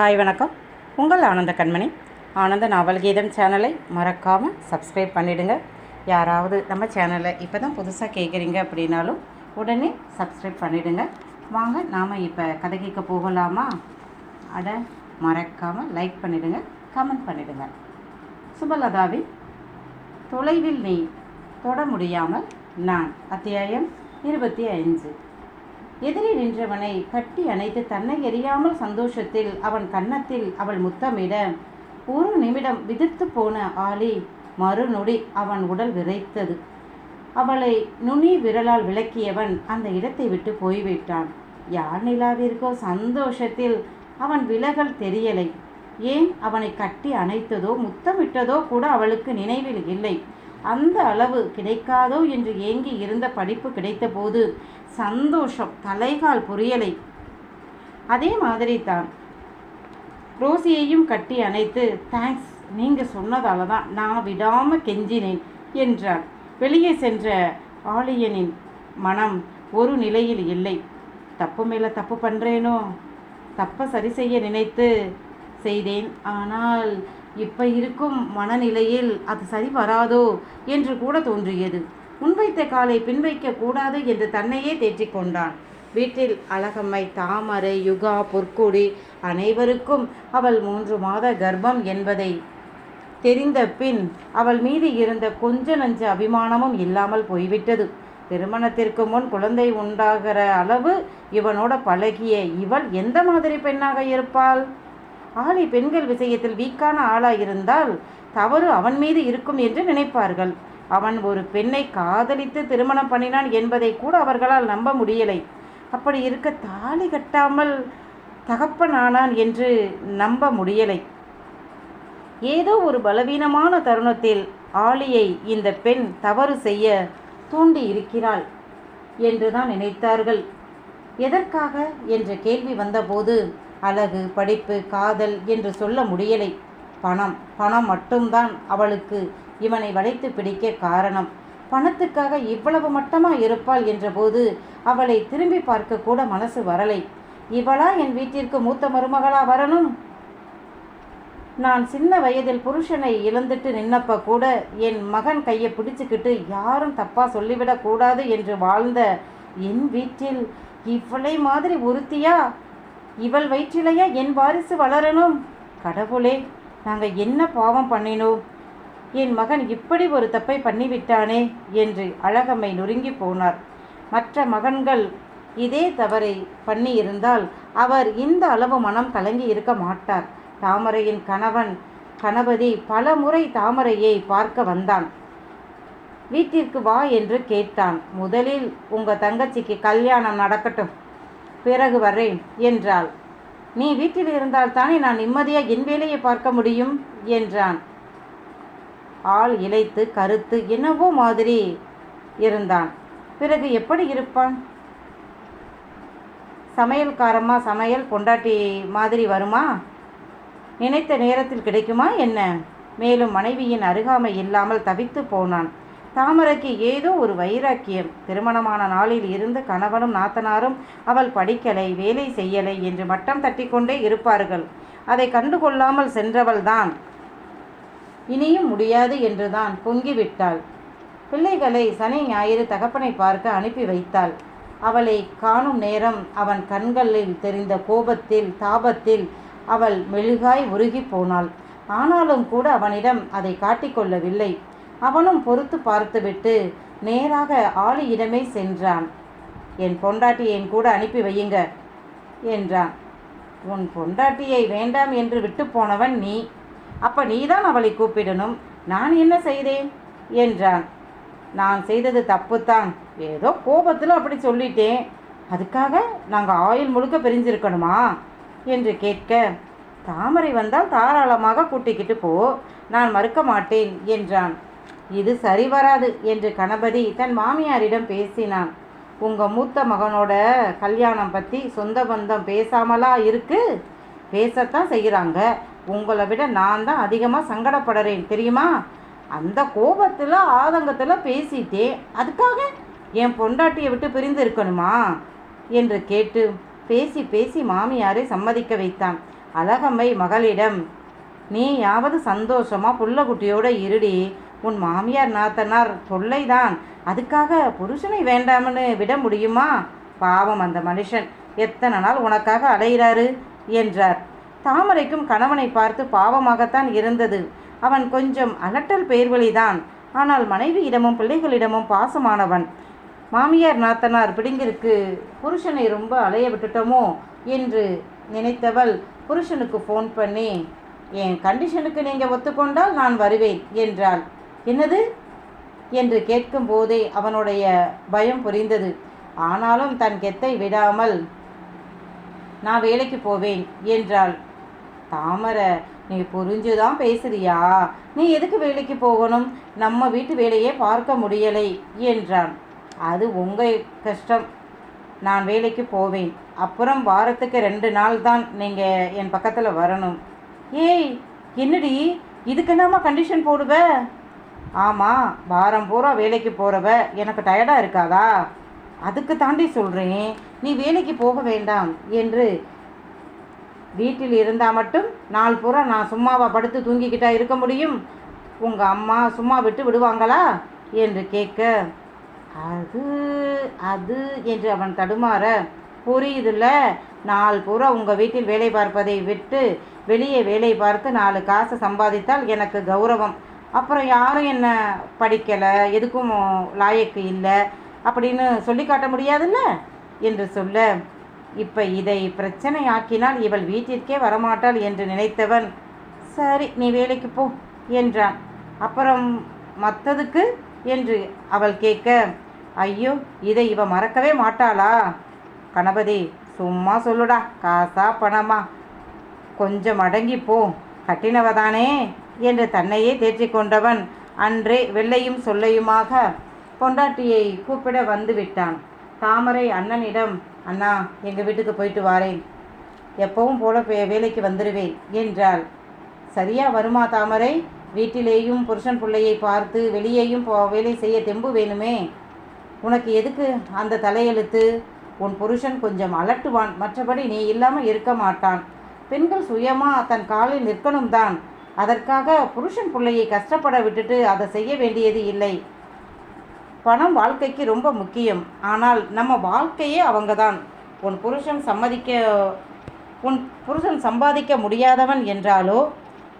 Hi வணக்கம். உங்கள் ஆனந்த கண்மணி. ஆனந்த நாவல் கீதம் சேனலை மறக்காமல் சப்ஸ்கிரைப் பண்ணிவிடுங்க யாராவது நம்ம சேனலை இப்போ தான் புதுசாக கேட்குறீங்க அப்படின்னாலும் உடனே சப்ஸ்கிரைப் பண்ணிவிடுங்க வாங்க நாம் இப்போ கதை கேட்க போகலாமா? அட மறக்காமல் லைக் பண்ணிவிடுங்க கமெண்ட் பண்ணிவிடுங்க சுபலதாவின் தொலைவில் நீ தொட முடியாமல் நான் அத்தியாயம் இருபத்தி ஐந்து. எதிரே நின்றவனை கட்டி அணைத்து தன்னை எரியாமல் சந்தோஷத்தில் அவன் கன்னத்தில் அவள் முத்தமிட ஒரு நிமிடம் விதித்து போன ஆலி மறுநொடி அவன் உடல் விரைத்தது. அவளை நுனி விரலால் விளக்கியவன் அந்த இடத்தை விட்டு போய்விட்டான். யார் நிலாவிற்கோ சந்தோஷத்தில் அவன் விலகல் தெரியலை. ஏன் அவனை கட்டி அணைத்ததோ முத்தமிட்டதோ கூட அவளுக்கு நினைவில் இல்லை. அந்த அளவு கிடைக்காதோ என்று ஏங்கி இருந்த படிப்பு கிடைத்தபோது சந்தோஷம் தலைகால் புரியலை. அதே மாதிரி தான் ரோசியையும் கட்டி அணைத்து தேங்க்ஸ் நீங்கள் சொன்னதால தான் நான் விடாமல் கெஞ்சினேன் என்றார். வெளியே சென்ற ஆலியனின் மனம் ஒரு நிலையில் இல்லை. தப்பு மேலே தப்பு பண்ணுறேனோ தப்பை சரி செய்ய நினைத்து செய்தேன். ஆனால் இப்போ இருக்கும் மனநிலையில் அது சரி வராதோ? என்று கூட தோன்றியது. முன்வைத்த காலை பின்வைக்க கூடாது என்று தன்னையே தேற்றிக் கொண்டான். வீட்டில் அழகம்மை தாமரை யுகா பொற்கொடி அனைவருக்கும் அவள் மூன்று மாத கர்ப்பம் என்பதை தெரிந்த பின் அவள் மீது இருந்த கொஞ்ச நஞ்ச அபிமானமும் இல்லாமல் போய்விட்டது. திருமணத்திற்கு முன் குழந்தை உண்டாகிற அளவு இவனோட பழகிய இவள் எந்த மாதிரி பெண்ணாக இருப்பாள்? ஆளி பெண்கள் விஷயத்தில் வீக்கான ஆளாயிருந்தால் தவறு அவன் மீது இருக்கும் என்று நினைப்பார்கள். அவன் ஒரு பெண்ணை காதலித்து திருமணம் பண்ணினான் என்பதை கூட அவர்களால் நம்ப முடியலை. அப்படி இருக்க தாலி கட்டாமல் தகப்பனானான் என்று நம்ப முடியலை. ஏதோ ஒரு பலவீனமான தருணத்தில் ஆலியை இந்த பெண் தவறு செய்ய தூண்டி இருக்கிறாள் என்றுதான் நினைத்தார்கள். எதற்காக என்ற கேள்வி வந்தபோது அழகு படிப்பு காதல் என்று சொல்ல முடியலை. பணம் பணம் மட்டும்தான் அவளுக்கு இவனை வளைத்து பிடிக்க காரணம். பணத்துக்காக இவ்வளவு மட்டமா இருப்பாள் என்றபோது அவளை திரும்பி பார்க்க கூட மனசு வரலை. இவளா என் வீட்டிற்கு மூத்த மருமகளா வரணும்? நான் சின்ன வயதில் புருஷனை இழந்துட்டு நின்னப்ப கூட என் மகன் கையை பிடிச்சுக்கிட்டு யாரும் தப்பா சொல்லிவிடக் கூடாது என்று வாழ்ந்த என் வீட்டில் இவளை மாதிரி ஒருத்தியா? இவள் வயிற்றிலையா என் வாரிசு வளரணும்? கடவுளே நாங்கள் என்ன பாவம் பண்ணினோம்? என் மகன் இப்படி ஒரு தப்பை பண்ணிவிட்டானே என்று அழகம்மை நொறுங்கி போனார். மற்ற மகன்கள் இதே தவறை பண்ணியிருந்தால் அவர் இந்த அளவு மனம் கலங்கி இருக்க மாட்டார். தாமரையின் கணவன் கணபதி பல முறை தாமரையை பார்க்க வந்தான். வீட்டிற்கு வா என்று கேட்டான். முதலில் உங்க தங்கச்சிக்கு கல்யாணம் நடக்கட்டும் பிறகு வரேன் என்றாள். நீ வீட்டில் இருந்தால் தானே நான் நிம்மதியாக என் வேலையை பார்க்க முடியும்? என்றான். ஆள் இழைத்து கருத்து என்னவோ மாதிரி இருந்தான். பிறகு எப்படி இருப்பான்? சமையல்காரமா சமையல் பொண்டாட்டி மாதிரி வருமா? நினைத்த நேரத்தில் கிடைக்குமா என்ன? மேலும் மனைவியின் அருகாமை இல்லாமல் தவித்து போனான். தாமரைக்கு ஏதோ ஒரு வைராக்கியம். திருமணமான நாளில் இருந்து கணவனும் நாத்தனாரும் அவள் படிக்கலை வேலை செய்யலை என்று மட்டம் தட்டிக்கொண்டே இருப்பார்கள். அதை கண்டுகொள்ளாமல் சென்றவள்தான். இனியும் முடியாது என்றுதான் பொங்கிவிட்டாள். பிள்ளைகளை சனி ஞாயிறு தகப்பனை பார்க்க அனுப்பி வைத்தாள். அவளை காணும் நேரம் அவன் கண்களில் தெரிந்த கோபத்தில் தாபத்தில் அவள் மெழுகாய் உருகி போனாள். ஆனாலும் கூட அவனிடம் அதை காட்டிக்கொள்ளவில்லை அவனும் பொறுத்து பார்த்துவிட்டு நேராக ஆளியிடமே சென்றான். என் பொண்டாட்டியை என் கூட அனுப்பி வையுங்க என்றான். உன் பொண்டாட்டியை வேண்டாம் என்று விட்டு போனவன் நீ அப்ப நீதான் அவளை கூப்பிடணும். நான் என்ன செய்தேன்? என்றான். நான் செய்தது தப்புத்தான். ஏதோ கோபத்தில் அப்படி சொல்லிட்டேன். அதுக்காக நாங்கள் ஆயுள் முழுக்க பிரிஞ்சிருக்கணுமா? என்று கேட்க தாமரை வந்தால் தாராளமாக கூட்டிக்கிட்டு போ. நான் மறுக்க மாட்டேன் என்றான். இது சரி வராது என்று கணபதி தன் மாமியாரிடம் பேசினான். உங்கள் மூத்த மகனோட கல்யாணம் பற்றி சொந்த பந்தம் பேசாமலா இருக்கு? பேசத்தான் செய்கிறாங்க உங்களை விட நான் தான் அதிகமாக சங்கடப்படுறேன் தெரியுமா? அந்த கோபத்தில் ஆதங்கத்தில் பேசிட்டேன் அதுக்காக என் பொண்டாட்டியை விட்டு பிரிந்து இருக்கணுமா? என்று கேட்டு பேசி பேசி மாமியாரை சம்மதிக்க வைத்தான். அழகம்மை மகளிடம் நீயாவது சந்தோஷமாக சந்தோஷமா புள்ளக்குட்டியோட இருடி. உன் மாமியார் நாத்தனார் தொல்லைதான். அதுக்காக புருஷனை வேண்டாம்னு விட முடியுமா? பாவம் அந்த மனுஷன். எத்தனை நாள் உனக்காக அலைகிறாரு என்றார். தாமரைக்கும் கணவனை பார்த்து பாவமாகத்தான் இருந்தது. அவன் கொஞ்சம் அலட்டல் பெயர்வழிதான் ஆனால் மனைவியிடமும் பிள்ளைகளிடமும் பாசமானவன். மாமியார் நாத்தனார் பிடிங்கிருக்கு. புருஷனை ரொம்ப அலைய விட்டுட்டோமோ? என்று நினைத்தவள் புருஷனுக்கு ஃபோன் பண்ணி என் கண்டிஷனுக்கு நீங்கள் ஒத்துக்கொண்டால் நான் வருவேன் என்றாள். என்னது? என்று கேட்கும் போதே அவனுடைய பயம் புரிந்தது. ஆனாலும் தன் கெத்தை விடாமல் நான் வேலைக்கு போவேன் என்றாள். தாமரை நீ புரிஞ்சுதான் பேசுறியா? நீ எதுக்கு வேலைக்கு போகணும்? நம்ம வீட்டு வேலையே பார்க்க முடியலை என்றான். அது உங்கள் கஷ்டம். நான் வேலைக்கு போவேன். அப்புறம் வாரத்துக்கு ரெண்டு நாள் தான் நீங்கள் என் பக்கத்தில் வரணும். ஏய் என்னடி? இதுக்கெல்லாமா கண்டிஷன் போடுவ? ஆமாம் வாரம் பூரா வேலைக்கு போகிறவ எனக்கு டயர்டாக இருக்காதா? அதுக்கு தாண்டி சொல்கிறேன் நீ வேலைக்கு போக வேண்டாம் என்று வீட்டில் இருந்தால் மட்டும் நாள் பூரா நான் சும்மாவா படுத்து தூங்கிக்கிட்டா இருக்க முடியும்? உங்கள் அம்மா சும்மா விட்டு விடுவாங்களா? என்று கேட்க அது அது என்று அவன் தடுமாற புரியுதுல்ல. நாள் பூரா உங்கள் வீட்டில் வேலை பார்ப்பதை விட்டு வெளியே வேலை பார்த்து நாலு காசு சம்பாதித்தால் எனக்கு கௌரவம். அப்புறம் யாரும் என்ன படிக்கலை எதுக்கும் லாயக்கு இல்லை அப்படின்னு சொல்லி காட்ட முடியாதுல்ல? என்று சொல்ல இப்போ இதை பிரச்சனை ஆக்கினால் இவள் வீட்டிற்கே வரமாட்டாள் என்று நினைத்தவன் சரி நீ வேலைக்கு போ என்றான். அப்புறம் மற்றதுக்கு என்று அவள் கேட்க ஐயோ இதை இவ மறக்கவே மாட்டாளா? கணபதி சும்மா சொல்லுடா காசா பணமா? கொஞ்சம் அடங்கி போ கட்டினவதானே? என்று தன்னையே தேற்றிக் கொண்டவன் அன்றே வெள்ளையும் சொல்லையுமாக பொண்டாட்டியை கூப்பிட வந்து விட்டான். தாமரை அண்ணனிடம் அண்ணா எங்கள் வீட்டுக்கு போயிட்டு வாரேன். எப்பவும் போல வேலைக்கு வந்துடுவேன் என்றாள். சரியா வருமா தாமரை? வீட்டிலேயும் புருஷன் பிள்ளையை பார்த்து வெளியேயும் போ வேலை செய்ய தெம்பு வேணுமே? உனக்கு எதுக்கு அந்த தலையெழுத்து? உன் புருஷன் கொஞ்சம் அலட்டுவான். மற்றபடி நீ இல்லாமல் இருக்க மாட்டான். பெண்கள் சுயமாக தன் காலில் நிற்கணும் தான் அதற்காக புருஷன் பிள்ளையை கஷ்டப்பட விட்டுட்டு அதை செய்ய வேண்டியது இல்லை. பணம் வாழ்க்கைக்கு ரொம்ப முக்கியம். ஆனால் நம்ம வாழ்க்கையே அவங்க தான் உன் புருஷன் சம்மதிக்க உன் புருஷன் சம்பாதிக்க முடியாதவன் என்றாலோ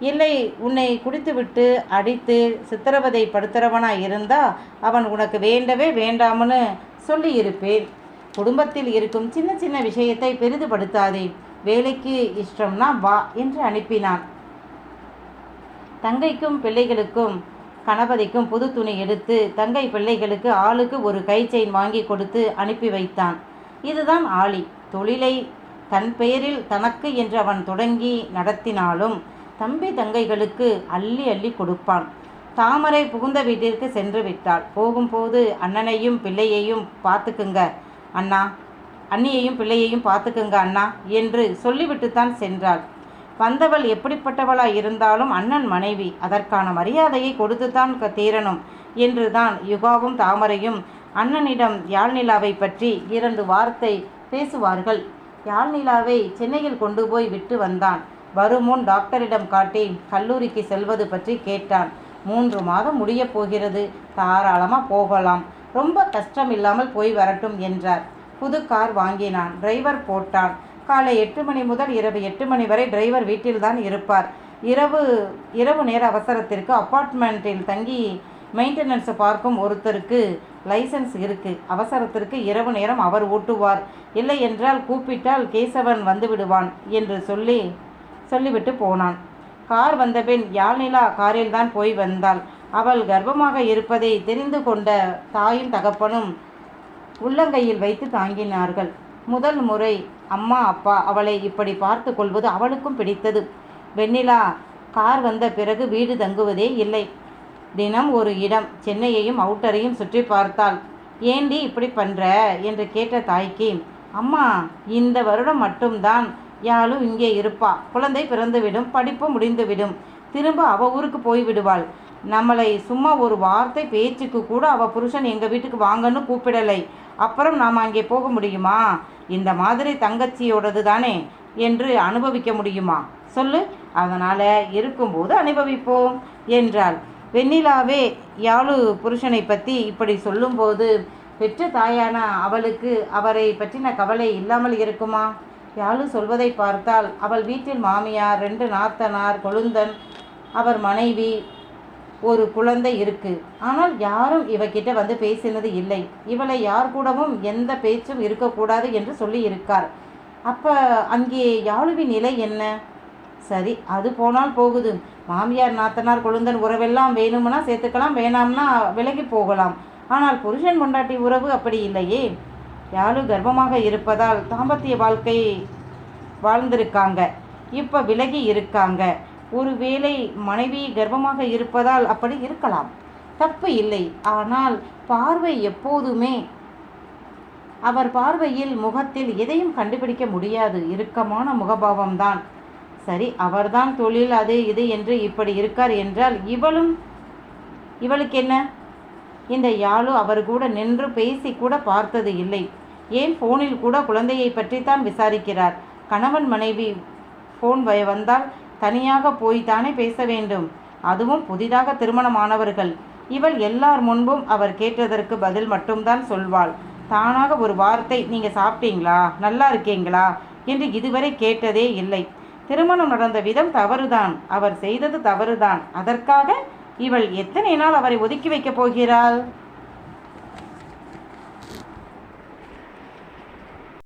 இல்லை உன்னை குடித்துவிட்டு அடித்து சித்திரவதை படுத்துறவனாக இருந்தால் அவன் உனக்கு வேண்டவே வேண்டாம்னு சொல்லியிருப்பேன். குடும்பத்தில் இருக்கும் சின்ன சின்ன விஷயத்தை பெரிதுபடுத்தாதே. வேலைக்கு இஷ்டம்னா வா என்று அனுப்பினான். தங்கைக்கும் பிள்ளைகளுக்கும் கணபதிக்கும் புது துணி எடுத்து தங்கை பிள்ளைகளுக்கு ஆளுக்கு ஒரு கை செயின் வாங்கி கொடுத்து அனுப்பி வைத்தான். இதுதான் ஆளி. தொழிலை தன் பெயரில் தனக்கு என்று அவன் தொடங்கி நடத்தினாலும் தம்பி தங்கைகளுக்கு அள்ளி அள்ளி கொடுப்பான். தாமரை புகுந்த வீட்டிற்கு சென்று விட்டாள். போகும்போது அண்ணனையும் பிள்ளையையும் பார்த்துக்குங்க அண்ணா. அண்ணியையும் பிள்ளையையும் பார்த்துக்குங்க அண்ணா என்று சொல்லிவிட்டுத்தான் சென்றாள். வந்தவள் எப்படிப்பட்டவளாய் இருந்தாலும் அண்ணன் மனைவி அதற்கான மரியாதையை கொடுத்துத்தான் க- தீரணும் என்றுதான் யுகாவும் தாமரையும் அண்ணனிடம் யாழ்நிலாவை பற்றி இரண்டு வார்த்தை பேசுவார்கள். யாழ்நிலாவை சென்னையில் கொண்டு போய் விட்டு வந்தான். வருமுன் டாக்டரிடம் காட்டி கல்லூரிக்கு செல்வது பற்றி கேட்டான். மூன்று மாதம் முடியப் போகிறது தாராளமாக போகலாம். ரொம்ப கஷ்டம் இல்லாமல் போய் வரட்டும் என்றார். புது கார் வாங்கினான் டிரைவர் போட்டான். காலை எட்டு மணி முதல் இரவு எட்டு மணி வரை டிரைவர் வீட்டில்தான் இருப்பார். இரவு இரவு நேர அவசரத்திற்கு அப்பார்ட்மெண்ட்டில் தங்கி மெயின்டெனன்ஸை பார்க்கும் ஒருத்தருக்கு லைசன்ஸ் இருக்குது அவசரத்திற்கு இரவு நேரம் அவர் ஓட்டுவார். இல்லை என்றால் கூப்பிட்டால் கேசவன் வந்து விடுவான் என்று சொல்லி சொல்லிவிட்டு போனான். கார் வந்தபின் யாழ்நிலா காரில் தான் போய் வந்தாள். அவள் கர்ப்பமாக இருப்பதை தெரிந்து கொண்ட தாயும் தகப்பனும் உள்ளங்கையில் வைத்து தாங்கினார்கள். முதல் முறை அம்மா அப்பா அவளை இப்படி பார்த்து கொள்வது அவளுக்கும் பிடித்தது. வெண்ணிலா கார் வந்த பிறகு வீடு தங்குவதே இல்லை. தினம் ஒரு இடம் சென்னையையும் அவுட்டரையும் சுற்றி பார்த்தாள். ஏண்டி இப்படி பண்ற? என்று கேட்ட தாய்க்கு அம்மா இந்த வருடம் மட்டும்தான் யாழும் இங்கே இருப்பா. குழந்தை பிறந்துவிடும் படிப்பு முடிந்துவிடும். திரும்ப அவ ஊருக்கு போய் விடுவாள். நம்மளை சும்மா ஒரு வார்த்தை பேச்சுக்கு கூட அவ புருஷன் எங்கள் வீட்டுக்கு வாங்கன்னு கூப்பிடலை. அப்புறம் நாம் அங்கே போக முடியுமா? இந்த மாதிரி தங்கச்சியோடது தானே என்று அனுபவிக்க முடியுமா? சொல்லு. அதனால் இருக்கும்போது அனுபவிப்போம் என்றாள். வெண்ணிலாவே யாழு புருஷனை பற்றி இப்படி சொல்லும்போது பெற்ற தாயான அவளுக்கு அவரை பற்றின கவலை இல்லாமல் இருக்குமா? யாழு சொல்வதை பார்த்தால் அவள் வீட்டில் மாமியார் ரெண்டு நாத்தனார் கொழுந்தன் அவர் மனைவி ஒரு குழந்தை இருக்கு. ஆனால் யாரும் இவகிட்ட வந்து பேசினது இல்லை. இவளை யார் கூடவும் எந்த பேச்சும் இருக்கக்கூடாது என்று சொல்லி இருக்கார் அப்போ அங்கே யாழுவின் நிலை என்ன? சரி அது போனால் போகுது. மாமியார் நாத்தனார் கொழுந்தன் உறவெல்லாம் வேணும்னா சேர்த்துக்கலாம் வேணாம்னா விலகி போகலாம். ஆனால் புருஷன் கொண்டாட்டி உறவு அப்படி இல்லையே. யாழு கர்ப்பமாக இருப்பதால் தாம்பத்திய வாழ்க்கை வாழ்ந்திருக்காங்க. இப்போ விலகி இருக்காங்க. ஒருவேளை மனைவி கர்ப்பமாக இருப்பதால் அப்படி இருக்கலாம். தப்பு இல்லை. ஆனால் பார்வை எப்போதுமே அவர் பார்வையில் முகத்தில் எதையும் கண்டுபிடிக்க முடியாது. இறுக்கமான முகபாவம்தான். சரி அவர்தான் தொழில் அது இது என்று இப்படி இருக்கார் என்றால் இவளும் இவளுக்கு என்ன இந்த யாழு அவர் கூட நின்று பேசி கூட பார்த்தது இல்லை. ஏன் ஃபோனில் கூட குழந்தையை பற்றித்தான் விசாரிக்கிறார்? கணவன் மனைவி ஃபோன் வந்தால் தனியாக போய்தானே பேச வேண்டும். அதுவும் புதிதாக திருமணமானவர்கள். இவள் எல்லார் முன்பும் அவர் கேட்டதற்கு பதில் மட்டும்தான் சொல்வாள். தானாக ஒரு வார்த்தை நீங்கள் சாப்பிட்டீங்களா? நல்லா இருக்கீங்களா? என்று இதுவரை கேட்டதே இல்லை. திருமணம் நடந்த விதம் தவறுதான். அவர் செய்தது தவறுதான். அதற்காக இவள் எத்தனை நாள் அவரை ஒதுக்கி வைக்கப் போகிறாள்?